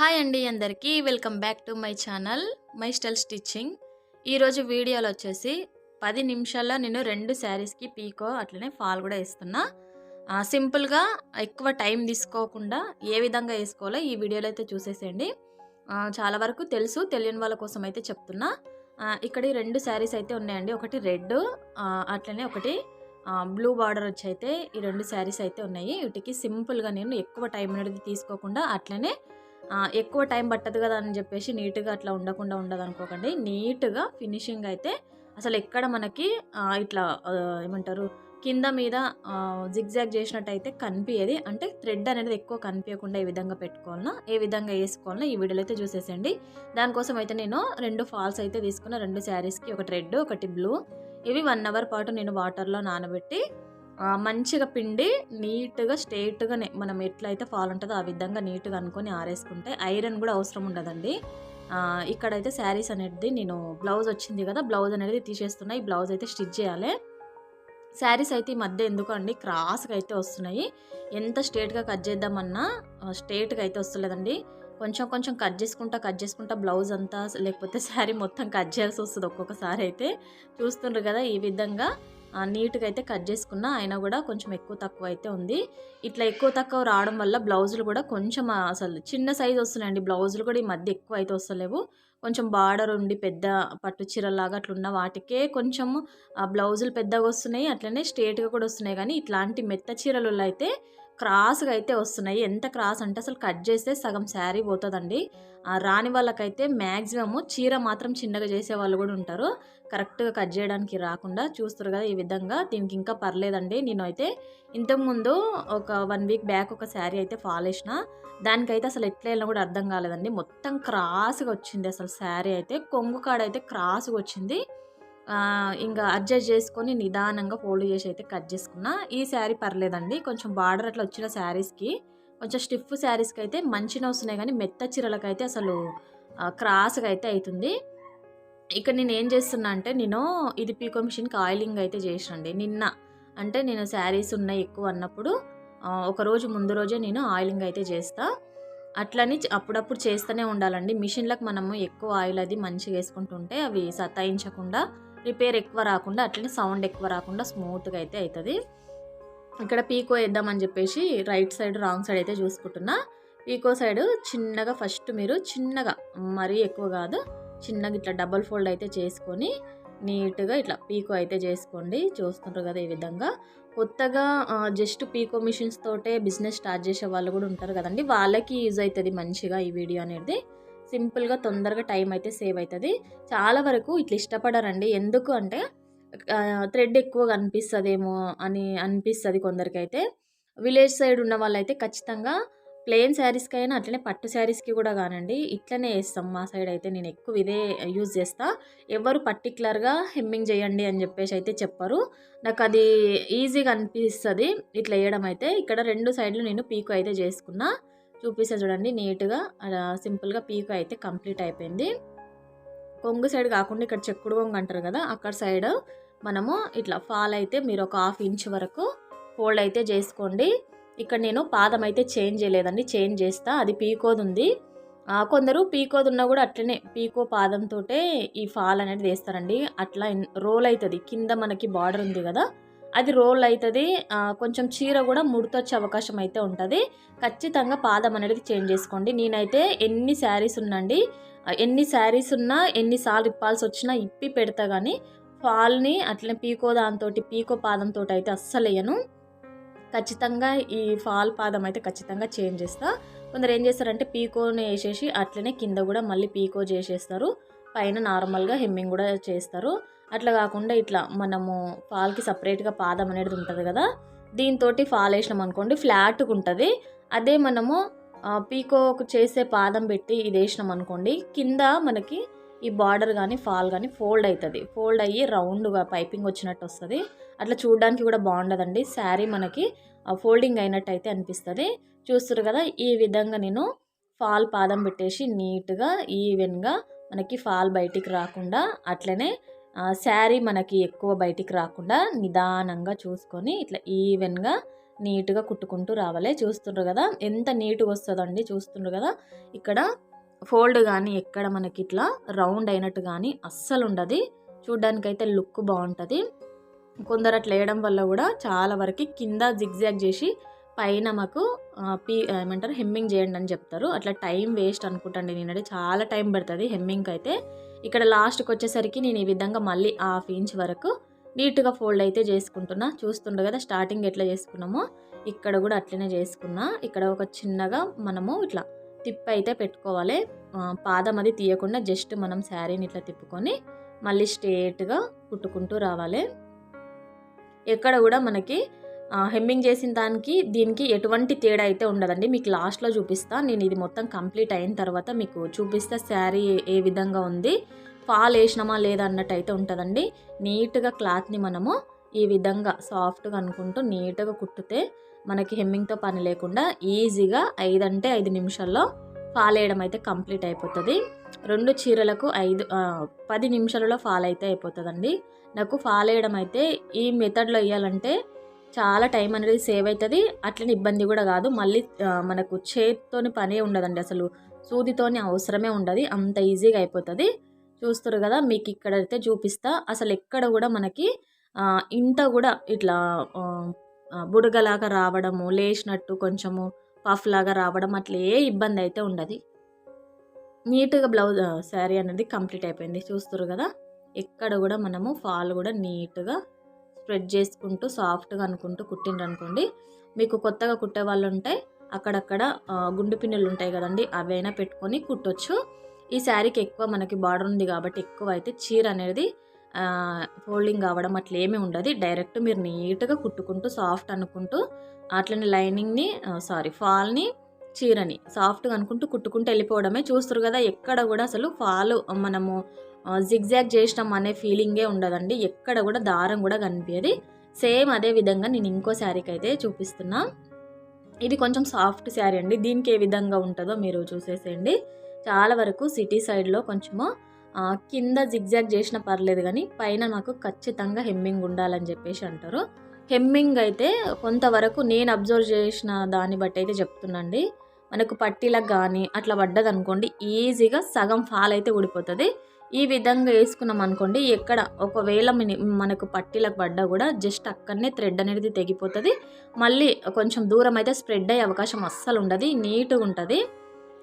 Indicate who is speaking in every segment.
Speaker 1: Hi అండి అందరికీ. Welcome back to my channel my style stitching ఈరోజు వీడియోలో వచ్చేసి పది నిమిషాల్లో నేను రెండు శారీస్కి పీకో అట్లనే ఫాల్ కూడా వేస్తున్నా. సింపుల్గా ఎక్కువ టైం తీసుకోకుండా ఏ విధంగా వేసుకోవాలో ఈ వీడియోలో అయితే చూసేసేయండి. చాలా వరకు తెలుసు తెలియని వాళ్ళ కోసం అయితే చెప్తున్నా. ఇక్కడ రెండు శారీస్ అయితే ఉన్నాయండి. ఒకటి రెడ్ అట్లనే ఒకటి బ్లూ బార్డర్ వచ్చి అయితే ఈ రెండు శారీస్ అయితే ఉన్నాయి. వీటికి సింపుల్గా నేను ఎక్కువ టైం అనేది తీసుకోకుండా అట్లనే ఎక్కువ టైం పట్టదు కదా అని చెప్పేసి నీట్గా అట్లా ఉండకుండా ఉండదు అనుకోకండి నీట్గా ఫినిషింగ్ అయితే అసలు ఎక్కడ మనకి ఇట్లా ఏమంటారు కింద మీద జిగ్జాగ్ చేసినట్టయితే కనిపించేది అంటే థ్రెడ్ అనేది ఎక్కువ కనిపించకుండా ఏ విధంగా పెట్టుకోవాలన్నా ఏ విధంగా వేసుకోవాలన్నా ఈ వీడియోలో అయితే చూసేసండి దానికోసం అయితే నేను రెండు ఫాల్స్ అయితే తీసుకున్న రెండు శారీస్కి ఒకటి రెడ్ ఒకటి బ్లూ. ఇవి వన్ అవర్ పాటు నేను వాటర్లో నానబెట్టి మంచిగా పిండి నీట్గా స్ట్రైట్గా మనం ఎట్లయితే ఫాల్ ఉంటుందో ఆ విధంగా నీట్గా అనుకొని ఆరేసుకుంటే ఐరన్ కూడా అవసరం ఉండదండి. ఇక్కడైతే శారీస్ అనేది నేను బ్లౌజ్ వచ్చింది కదా బ్లౌజ్ అనేది తీసేస్తున్నా ఈ బ్లౌజ్ అయితే స్టిచ్ చేయాలి. శారీస్ అయితే ఈ మధ్య ఎందుకు అండి క్రాస్గా అయితే వస్తున్నాయి. ఎంత స్ట్రేట్గా కట్ చేద్దామన్నా స్ట్రేట్గా అయితే వస్తలేదండి. కొంచెం కొంచెం కట్ చేసుకుంటా కట్ చేసుకుంటా బ్లౌజ్ అంతా లేకపోతే శారీ మొత్తం కట్ చేయాల్సి వస్తుంది ఒక్కొక్కసారి అయితే. చూస్తుండ్రు కదా ఈ విధంగా. నీట్గా అయితే కట్ చేసుకున్నా అయినా కూడా కొంచెం ఎక్కువ తక్కువ అయితే ఉంది. ఇట్లా ఎక్కువ తక్కువ రావడం వల్ల బ్లౌజులు కూడా కొంచెం అసలు చిన్న సైజ్ వస్తున్నాయండి. బ్లౌజులు కూడా ఈ మధ్య ఎక్కువ అయితే వస్తలేవు. కొంచెం బార్డర్ ఉండి పెద్ద పట్టు చీరలాగా అట్లున్న వాటికే కొంచెం బ్లౌజులు పెద్దగా వస్తున్నాయి. అట్లనే స్ట్రేట్గా కూడా వస్తున్నాయి. కానీ ఇట్లాంటి మెత్త చీరలలో అయితే క్రాస్గా అయితే వస్తున్నాయి. ఎంత క్రాస్ అంటే అసలు కట్ చేస్తే సగం శారీ పోతుందండి. రాని వాళ్ళకైతే మ్యాక్సిమము చీర మాత్రం చిన్నగా చేసే వాళ్ళు కూడా ఉంటారు. కరెక్ట్గా కట్ చేయడానికి రాకుండా చూస్తారు కదా ఈ విధంగా. దీనికి ఇంకా పర్లేదండి. నేను అయితే ఇంతకుముందు ఒక వన్ వీక్ బ్యాక్ ఒక శారీ అయితే ఫాల్ వేసిన దానికైతే అసలు ఎట్లా వెళ్ళినా కూడా అర్థం కాలేదండి. మొత్తం క్రాస్గా వచ్చింది అసలు శారీ అయితే. కొంగు కాడ అయితే క్రాస్గా వచ్చింది. ఇంకా అడ్జస్ట్ చేసుకొని నిదానంగా ఫోల్డ్ చేసి అయితే కట్ చేసుకున్నా. ఈ శారీ పర్లేదండి. కొంచెం బార్డర్ అట్లా వచ్చిన శారీస్కి కొంచెం స్టిఫ్ శారీస్కి అయితే మంచిగా వస్తున్నాయి కానీ మెత్త చీరలకైతే అసలు క్రాస్గా అయితే అవుతుంది ఇక్కడ నేను ఏం చేస్తున్నా అంటే నేను ఇది పీకో మిషన్కి ఆయిలింగ్ అయితే చేసినండి. నిన్న అంటే నేను శారీస్ ఉన్నాయి ఎక్కువ అన్నప్పుడు ఒకరోజు ముందు రోజే నేను ఆయిలింగ్ అయితే చేస్తా. అట్లని అప్పుడప్పుడు చేస్తూనే ఉండాలండి. మిషన్లకు మనము ఎక్కువ ఆయిల్ అది మంచిగా వేసుకుంటుంటే అవి సతాయించకుండా రిపేర్ ఎక్కువ రాకుండా అట్లనే సౌండ్ ఎక్కువ రాకుండా స్మూత్గా అయితే అవుతుంది ఇక్కడ పీకో వేద్దామని చెప్పేసి రైట్ సైడ్ రాంగ్ సైడ్ అయితే చూసుకుంటున్నా. పీకో సైడ్ చిన్నగా ఫస్ట్ మీరు చిన్నగా మరీ ఎక్కువ కాదు చిన్నగా ఇట్లా డబల్ ఫోల్డ్ అయితే చేసుకొని నీట్గా ఇట్లా పీకో అయితే చేసుకోండి. చూస్తుంటారు కదా ఈ విధంగా. కొత్తగా జస్ట్ పీకో మిషన్స్ తోటే బిజినెస్ స్టార్ట్ చేసే వాళ్ళు కూడా ఉంటారు కదండి. వాళ్ళకి యూజ్ అవుతుంది మంచిగా ఈ వీడియో అనేది. సింపుల్గా తొందరగా టైం అయితే సేవ్ అవుతుంది చాలా వరకు ఇట్లా ఇష్టపడరండి. ఎందుకు అంటే థ్రెడ్ ఎక్కువ అనిపిస్తుందేమో అని అనిపిస్తుంది కొందరికైతే. విలేజ్ సైడ్ ఉన్న వాళ్ళైతే ఖచ్చితంగా ప్లెయిన్ శారీస్కి అయినా అట్లనే పట్టు శారీస్కి కూడా కానండి. ఇట్లనే వేస్తాం. మా సైడ్ అయితే నేను ఎక్కువ ఇదే యూజ్ చేస్తా. ఎవరు పర్టికులర్గా హెమ్మింగ్ చేయండి అని చెప్పేసి అయితే చెప్పరు. నాకు అది ఈజీగా అనిపిస్తుంది ఇట్లా వేయడం అయితే. ఇక్కడ రెండు సైడ్లు నేను పీకు అయితే చేసుకున్నా. చూపిస్తే చూడండి నీట్గా అలా సింపుల్గా పీకో అయితే కంప్లీట్ అయిపోయింది. కొంగు సైడ్ కాకుండా ఇక్కడ చెక్కుడు కొంగు అంటారు కదా అక్కడ సైడ్ మనము ఇట్లా ఫాల్ అయితే మీరు ఒక హాఫ్ ఇంచ్ వరకు ఫోల్డ్ అయితే చేసుకోండి. ఇక్కడ నేను పాదం అయితే చేంజ్ చేయలేదండి చేంజ్ చేస్తా అది పీకోది ఉంది. కొందరు పీకోది ఉన్నా కూడా అట్లనే పీకో పాదంతో ఈ ఫాల్ అనేది వేస్తారండి. అట్లా రోల్ అవుతుంది. కింద మనకి బార్డర్ ఉంది కదా అది రోల్ అవుతుంది కొంచెం చీర కూడా ముడతొచ్చే అవకాశం అయితే ఉంటుంది. ఖచ్చితంగా పాదం అనేది చేంజ్ చేసుకోండి. నేనైతే ఎన్ని శారీస్ ఉందండి ఎన్ని శారీస్ ఉన్నా ఎన్నిసార్లు ఇప్పాల్సి వచ్చినా ఇప్పి పెడతా కానీ ఫాల్ని అట్లనే పీకో దాంతో పీకో పాదంతో అయితే అస్సలు వేయను ఖచ్చితంగా ఈ ఫాల్ పాదం అయితే ఖచ్చితంగా చేంజ్ చేస్తా. కొందరు ఏం చేస్తారంటే పీకోని వేసేసి అట్లనే కింద కూడా మళ్ళీ పీకో చేసేస్తారు. పైన నార్మల్గా హెమ్మింగ్ కూడా చేస్తారు. అట్లా కాకుండా ఇట్లా మనము ఫాల్కి సపరేట్గా పాదం అనేది ఉంటుంది కదా దీంతో ఫాల్ వేసినాం అనుకోండి ఫ్లాట్గా ఉంటుంది. అదే మనము పీకోకు చేసే పాదం పెట్టి ఇది వేసినాం అనుకోండి కింద మనకి ఈ బార్డర్ కానీ ఫాల్ కానీ ఫోల్డ్ అవుతుంది ఫోల్డ్ అయ్యి రౌండ్గా పైపింగ్ వచ్చినట్టు వస్తుంది. అట్లా చూడడానికి కూడా బాగుండదండి. శారీ మనకి ఫోల్డింగ్ అయినట్టు అయితే అనిపిస్తుంది. చూస్తారు కదా ఈ విధంగా నేను ఫాల్ పాదం పెట్టేసి నీట్గా ఈవెన్గా మనకి ఫాల్ బయటికి రాకుండా అట్లనే శారీ మనకి ఎక్కువ బయటికి రాకుండా నిదానంగా చూసుకొని ఇట్లా ఈవెన్గా నీట్గా కుట్టుకుంటూ రావాలి. చూస్తుండ్రు కదా? ఎంత నీట్గా వస్తుందండి చూస్తుండ్రు కదా? ఇక్కడ ఫోల్డ్ కానీ ఎక్కడ మనకి ఇట్లా రౌండ్ అయినట్టు కానీ అస్సలు ఉండదు. చూడ్డానికైతే లుక్ బాగుంటుంది కొందరు అట్లా వేయడం వల్ల కూడా చాలా వరకు కింద జిగ్జాగ్ చేసి పైన మాకు పీ ఏమంటారు హెమ్మింగ్ చేయండి అని చెప్తారు. అట్లా టైం వేస్ట్ అనుకుంటాండి నేనంటే చాలా టైం పడుతుంది హెమ్మింగ్కి అయితే. ఇక్కడ లాస్ట్కి వచ్చేసరికి నేను ఈ విధంగా మళ్ళీ హాఫ్ ఇంచ్ వరకు నీట్గా ఫోల్డ్ అయితే చేసుకుంటున్నా. చూస్తుండే కదా స్టార్టింగ్ ఎట్లా చేసుకున్నామో. ఇక్కడ కూడా అట్లనే చేసుకున్నా. ఇక్కడ ఒక చిన్నగా మనము ఇట్లా తిప్పి అయితే పెట్టుకోవాలి. పాదం అది తీయకుండా జస్ట్ మనం శారీని ఇట్లా తిప్పుకొని మళ్ళీ స్ట్రేట్గా కుట్టుకుంటూ రావాలి. ఎక్కడ కూడా మనకి హెమ్మింగ్ చేసిన దానికి దీనికి ఎటువంటి తేడా అయితే ఉండదండి. మీకు లాస్ట్లో చూపిస్తాను నేను ఇది మొత్తం కంప్లీట్ అయిన తర్వాత మీకు చూపిస్తే శారీ ఏ విధంగా ఉంది ఫాల్ వేసినామా లేదా అన్నట్టు అయితే ఉంటుందండి. నీట్గా క్లాత్ని మనము ఈ విధంగా సాఫ్ట్గా అనుకుంటూ నీట్గా కుట్టితే మనకి హెమ్మింగ్తో పని లేకుండా ఈజీగా ఐదంటే ఐదు నిమిషాల్లో ఫాల్ వేయడం అయితే కంప్లీట్ అయిపోతుంది. రెండు చీరలకు ఐదు పది నిమిషాలలో ఫాల్ అయితే అయిపోతుందండి. నాకు ఫాల్ వేయడం అయితే ఈ మెథడ్లో వేయాలంటే చాలా టైం అనేది సేవ్ అవుతుంది. అట్లనే ఇబ్బంది కూడా కాదు. మళ్ళీ మనకు చేతితోని పనే ఉండదండి అసలు. సూదితోని అవసరమే ఉండదు. అంత ఈజీగా అయిపోతుంది. చూస్తారు కదా మీకు ఇక్కడ అయితే చూపిస్తా. అసలు ఎక్కడ కూడా మనకి ఇంత కూడా ఇట్లా బుడగలాగా రావడము లేచినట్టు కొంచెము పఫ్ లాగా రావడం అట్లా ఏ ఇబ్బంది అయితే ఉండదు. నీట్గా బ్లౌజ్ శారీ అనేది కంప్లీట్ అయిపోయింది. చూస్తారు కదా ఎక్కడ కూడా మనము ఫాల్ కూడా నీట్గా స్ప్రెడ్ చేసుకుంటూ సాఫ్ట్గా అనుకుంటూ కుట్టిండ్రు అనుకోండి మీకు కొత్తగా కుట్టే వాళ్ళు ఉంటే అక్కడక్కడ గుండు పిన్నులు ఉంటాయి కదండి అవైనా పెట్టుకొని కుట్టొచ్చు. ఈ శారీకి ఎక్కువ మనకి బార్డర్ ఉంది కాబట్టి ఎక్కువ అయితే చీర అనేది ఫోల్డింగ్ అవ్వడం అట్లా ఏమీ ఉండదు. డైరెక్ట్ మీరు నీట్గా కుట్టుకుంటూ సాఫ్ట్ అనుకుంటూ అట్లనే లైనింగ్ని సారీ ఫాల్ని చీరని. సాఫ్ట్గా అనుకుంటూ కుట్టుకుంటూ వెళ్ళిపోవడమే చూస్తారు కదా ఎక్కడ కూడా అసలు ఫాలో మనము జిగ్జాగ్ చేసినాం అనే ఫీలింగే ఉండదండి. ఎక్కడ కూడా దారం కూడా కనిపించదు. సేమ్ అదే విధంగా నేను ఇంకో శారీకి అయితే చూపిస్తున్నా. ఇది కొంచెం సాఫ్ట్ శారీ అండి. దీనికి ఏ విధంగా ఉంటుందో మీరు చూసేసేయండి. చాలా వరకు సిటీ సైడ్లో కొంచెము కింద జిగ్జాగ్ చేసిన పర్లేదు కానీ పైన నాకు ఖచ్చితంగా హెమ్మింగ్ ఉండాలని చెప్పేసి అంటారు. హెమ్మింగ్ అయితే కొంతవరకు నేను అబ్జర్వ్ చేసిన దాన్ని బట్టి అయితే చెప్తున్నాండి. మనకు పట్టీలకు కానీ అట్లా పడ్డది అనుకోండి ఈజీగా సగం ఫాల్ అయితే ఊడిపోతుంది. ఈ విధంగా వేసుకున్నాం అనుకోండి ఎక్కడ ఒకవేళ మిని- మనకు పట్టీలకు పడ్డా కూడా జస్ట్ అక్కడనే థ్రెడ్ అనేది తెగిపోతుంది. మళ్ళీ కొంచెం దూరం అయితే స్ప్రెడ్ అయ్యే అవకాశం అస్సలు ఉండదు. నీట్గా ఉంటుంది.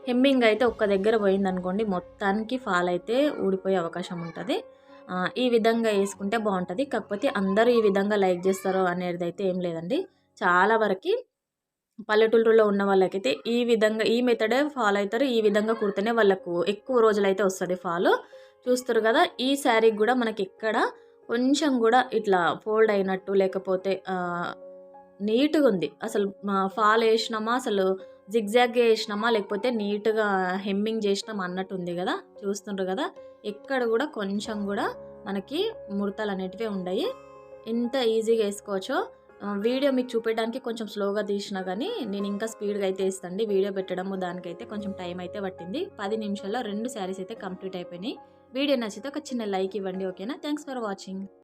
Speaker 1: హెమ్మింగ్ అయితే ఒక్క దగ్గర పోయిందనుకోండి మొత్తానికి ఫాల్ అయితే ఊడిపోయే అవకాశం ఉంటుంది. ఈ విధంగా వేసుకుంటే బాగుంటుంది. కాకపోతే అందరూ ఈ విధంగా లైక్ చేస్తారు అనేది అయితే ఏం లేదండి. చాలా వరకు పల్లెటూరులో ఉన్న వాళ్ళకైతే ఈ విధంగా ఈ మెథడే ఫాలో అవుతారు ఈ విధంగా కుడితేనే వాళ్ళకు ఎక్కువ రోజులు అయితే వస్తుంది ఫాలో చూస్తారు కదా ఈ శారీకి కూడా మనకి ఎక్కడ కొంచెం కూడా ఇట్లా ఫోల్డ్ అయినట్టు లేకపోతే నీట్గా ఉంది. అసలు ఫాల్ వేసినామా అసలు జిగ్జాగ్ వేసినామా లేకపోతే నీట్గా హెమ్మింగ్ చేసినామా అన్నట్టు ఉంది కదా చూస్తుండ్రు కదా. ఎక్కడ కూడా కొంచెం కూడా మనకి ముడతలు అనేటివి ఉండయి. ఎంత ఈజీగా వేసుకోవచ్చో వీడియో మీకు చూపించడానికి కొంచెం స్లోగా తీసినా కానీ నేను ఇంకా స్పీడ్గా అయితే ఇస్తాండి వీడియో పెట్టడము దానికైతే కొంచెం టైం అయితే పట్టింది. పది నిమిషాల్లో రెండు శారీస్ అయితే కంప్లీట్ అయిపోయినాయి. వీడియో నచ్చితే ఒక చిన్న లైక్ ఇవ్వండి ఓకేనా? Thanks for watching.